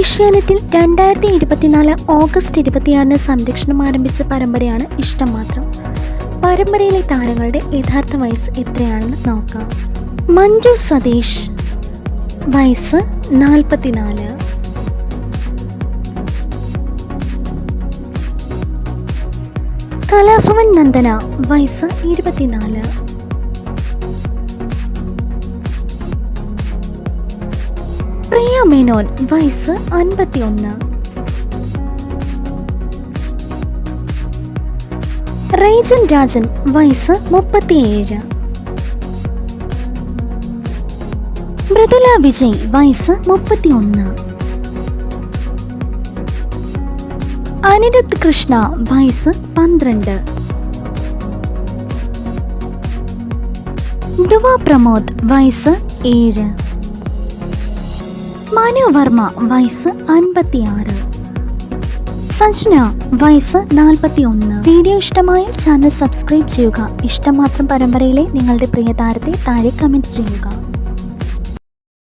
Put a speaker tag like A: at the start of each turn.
A: ഏഷ്യാനെറ്റിൽ രണ്ടായിരത്തി ഇരുപത്തിനാല് ഓഗസ്റ്റ് ഇരുപത്തിയാറിന് സംരക്ഷണം ആരംഭിച്ച പരമ്പരയാണ് ഇഷ്ടം മാത്രം. പരമ്പരയിലെ താരങ്ങളുടെ യഥാർത്ഥ വയസ്സ് എത്രയാണെന്ന് നോക്കാം. മഞ്ജു സതീഷ് വയസ്സ് നാൽപ്പത്തിനാല്. കലാഭവൻ നന്ദന വയസ്സ് ഇരുപത്തിനാല്. പ്രിയ മേനോൻ വയസ്സ് അൻപത്തിയൊന്ന്. റേജൻ രാജൻ വയസ്സ് മുപ്പത്തിയേഴ്. മൃദുല വിജയ് വയസ്സ് മുപ്പത്തിയൊന്ന്. അനിരുദ്ധ് കൃഷ്ണ വയസ്സ് പന്ത്രണ്ട്. ധ്രുവ പ്രമോദ് വയസ്സ് ഏഴ്. മനു വർമ്മ വയസ്സ് അൻപത്തിയാറ്. സജ്ന വയസ്സ് നാൽപ്പത്തി ഒന്ന് വീഡിയോ ഇഷ്ടമായാൽ ചാനൽ സബ്സ്ക്രൈബ് ചെയ്യുക. ഇഷ്ടം മാത്രം പരമ്പരയിലെ നിങ്ങളുടെ പ്രിയ താരത്തെ താഴെ കമന്റ് ചെയ്യുക.